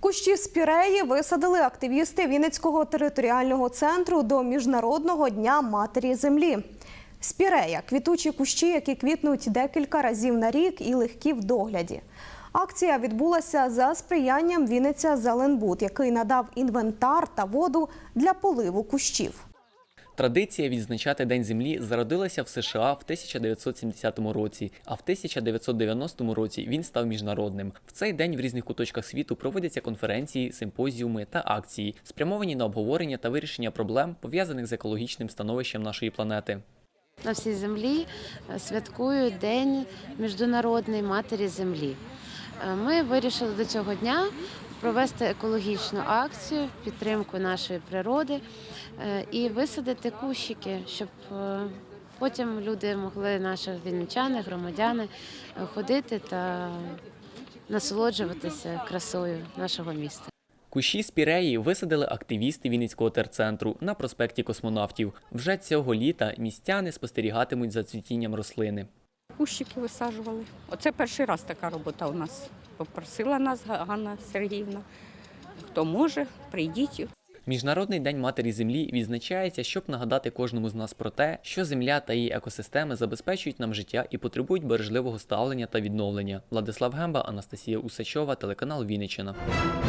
Кущі спіреї висадили активісти Вінницького територіального центру до Міжнародного дня матері землі. Спірея квітучі кущі, які квітнуть декілька разів на рік і легкі в догляді. Акція відбулася за сприянням Вінниця Зеленбуд, який надав інвентар та воду для поливу кущів. Традиція відзначати День землі зародилася в США в 1970 році, а в 1990 році він став міжнародним. В цей день в різних куточках світу проводяться конференції, симпозіуми та акції, спрямовані на обговорення та вирішення проблем, пов'язаних з екологічним становищем нашої планети. На всій землі е, святкують День Міжнародної матері землі. Е, Ми вирішили до цього дня провести екологічну акцію в підтримку нашої природи е, і висадити кущики, щоб е, потім люди могли, наші вінничани, громадяни, ходити та насолоджуватися красою нашого міста. Кущі спіреї висадили активісти Вінницького терцентру на проспекті космонавтів. Вже цього літа містяни спостерігатимуть за цвітінням рослини. Кущики висаджували. Оце перший раз така робота у нас. Попросила нас Ганна Сергіївна. Хто може, прийдіть. Міжнародний день матері землі відзначається, щоб нагадати кожному з нас про те, що земля та її екосистеми забезпечують нам життя і потребують бережливого ставлення та відновлення. Владислав Гемба, Анастасія Усачова, телеканал Вінниччина.